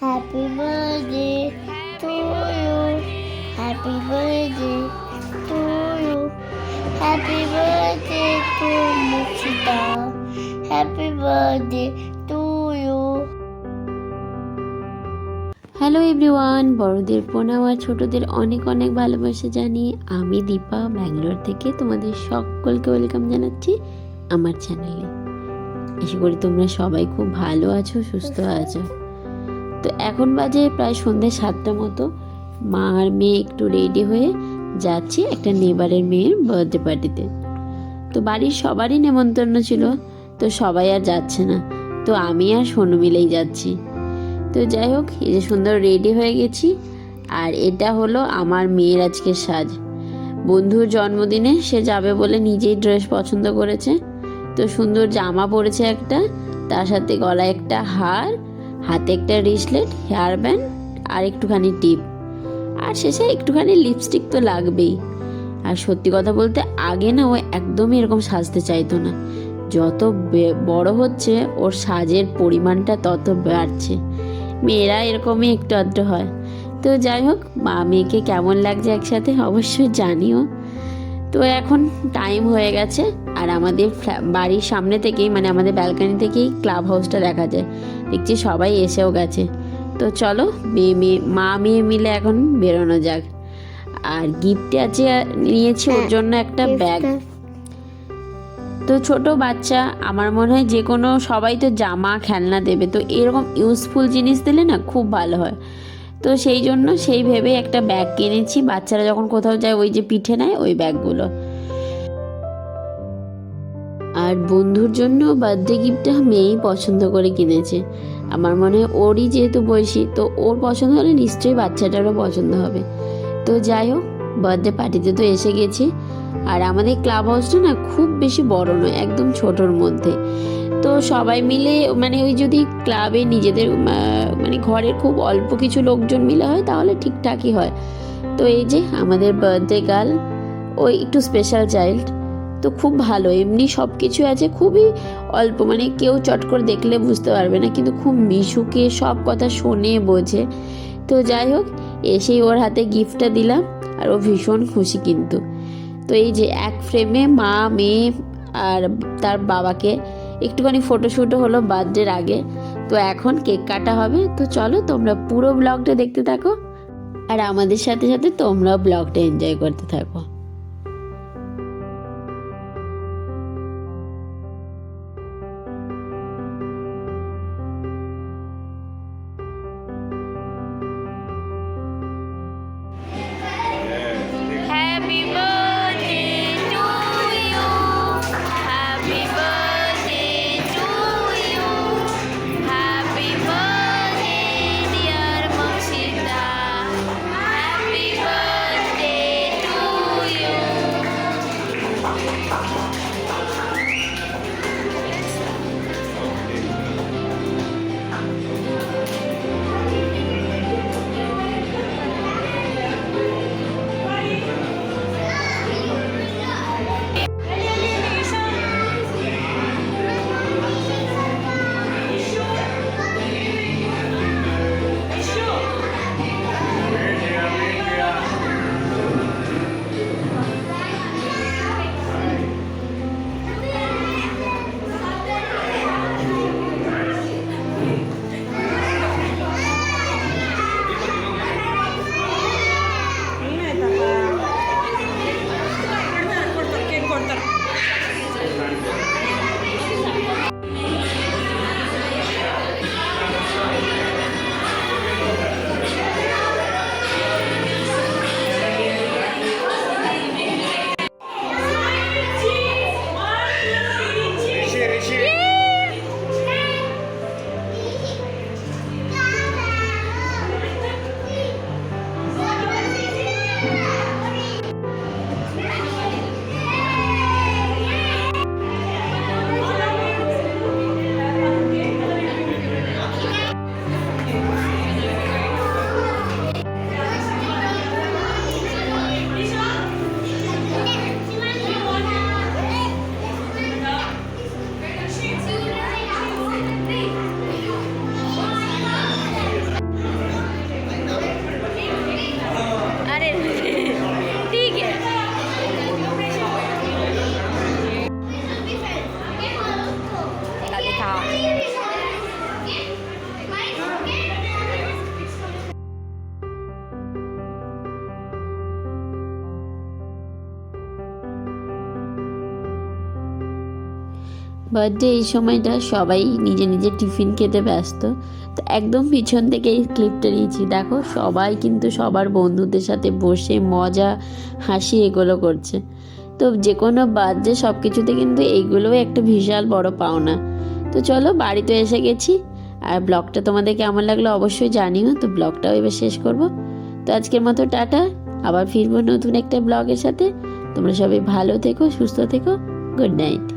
Happy birthday to you. Happy birthday to you. Happy birthday to Muchita. Happy birthday to you. Hello everyone বড়দের প্রণাম আর ছোটদের অনেক অনেক ভালোবাসা জানিয়ে আমি দীপা, ব্যাঙ্গালোর থেকে তোমাদের সকলকে ওয়েলকাম জানাচ্ছি আমার চ্যানেলে আশা করি তোমরা সবাই খুব ভালো আছো, সুস্থ আছো তো এখন বাজে প্রায় সন্ধ্যে সাতটা মতো। মা আর মেয়ে একটু রেডি হয়ে যাচ্ছে একটা নেবারের মেয়ের বার্থডে পার্টিতে তো বাড়ির সবারই নেমন্তন্ন ছিল, তো সবাই আর যাচ্ছে না। তো আমি আর সোনু মিলেই যাচ্ছি। তো যাই হোক, এই যে সুন্দর রেডি হয়ে গেছি। আর এটা হলো আমার মেয়ের আজকের সাজ। বন্ধুর জন্মদিনে সে যাবে বলে নিজেই ড্রেস পছন্দ করেছে। তো সুন্দর জামা পরেছে একটা, তার সাথে গলায় একটা হার হাতে একটা রিসলেট হেয়ার ব্যান্ড আর একটুখানি টিপ। আর শেষে একটুখানি লিপস্টিক তো লাগবেই। আর সত্যি কথা বলতে আগে না ও একদমই এরকম সাজতে চাইতো না। যত বড় হচ্ছে, ওর সাজের পরিমাণটা তত বাড়ছে। মেয়েরা এরকমই একটু আধটু হয়। তো যাই হোক, মা মেয়েকে কেমন লাগছে একসাথে অবশ্যই জানিও। তো এখন টাইম হয়ে গেছে। আর আমাদের বাড়ির সামনে থেকেই মানে আমাদের ব্যালকানি থেকেই ক্লাব হাউসটা দেখা যায়। দেখছি সবাই এসেও গেছে। তো চলো মেয়ে মেয়ে মা মেয়ে মিলে এখন বেরোনো যাক। আর গিফট আছে নিয়েছি ওর জন্য একটা ব্যাগ তো ছোট বাচ্চা আমার মনে হয় যে কোনো সবাই তো জামা খেলনা দেবে। তো এরকম ইউজফুল জিনিস দিলে না খুব ভালো হয়। তো সেই জন্য সেই ভেবে একটা ব্যাগ কিনেছি। বাচ্চারা যখন কোথাও যায় ওই যে পিঠে নেয় ওই ব্যাগগুলো আর বন্ধুর জন্য বার্থডে গিফটটা মেয়েই পছন্দ করে কিনেছে। আমার মনে হয় ওরই যেহেতু বয়সী, তো ওর পছন্দ হলে নিশ্চয়ই বাচ্চাটারও পছন্দ হবে। তো যাই হোক, বার্থডে পার্টিতে তো এসে গেছি। আর আমাদের ক্লাব হাউসটা না খুব বেশি বড় নয়, একদম ছোটোর মধ্যে। তো সবাই মিলে মানে ওই যদি ক্লাবে নিজেদের মানে ঘরের খুব অল্প কিছু লোকজন মিলে হয়, তাহলে ঠিকঠাকই হয়। তো এই যে আমাদের বার্থডে গার্ল ওই একটু স্পেশাল চাইল্ড তো খুব ভালো। এমনি সব কিছু আছে, খুবই অল্প মানে কেউ চট করে দেখলে বুঝতে পারবে না, কিন্তু খুব মিশুকে সব কথা শোনে বোঝে। তো যাই হোক, এসেই ওর হাতে গিফটটা দিলাম, আর ও ভীষণ খুশি কিন্তু। তো এই যে এক ফ্রেমে মা, মেয়ে আর তার বাবাকে একটুখানি ফটোশ্যুটও হলো বার্থডের আগে। তো এখন কেক কাটা হবে, তো চলো তোমরা পুরো ব্লগটা দেখতে থাকো, আর আমাদের সাথে সাথে তোমরা ব্লগটা এনজয় করতে থাকো। 大。বার্থডে এই সময়টা সবাই নিজে নিজে টিফিন খেতে ব্যস্ত। তো একদম পিছন থেকে এই ক্লিপটা নিয়েছি। দেখো, সবাই কিন্তু সবার বন্ধুদের সাথে বসে মজা, হাসি এগুলো করছে। তো যে কোনো বার্থডে সব কিছুতে কিন্তু এইগুলোও একটা বিশাল বড় পাওনা। তো চলো, বাড়িতে এসে গেছি। আর ব্লগটা তোমাদের কেমন লাগল অবশ্যই জানিও। তো ব্লগটাও এবার শেষ করব। তো আজকের মতো টাটা। আবার ফিরবো নতুন একটা ব্লগের সাথে। তোমরা সবাই ভালো থেকো, সুস্থ থেকো। Good night.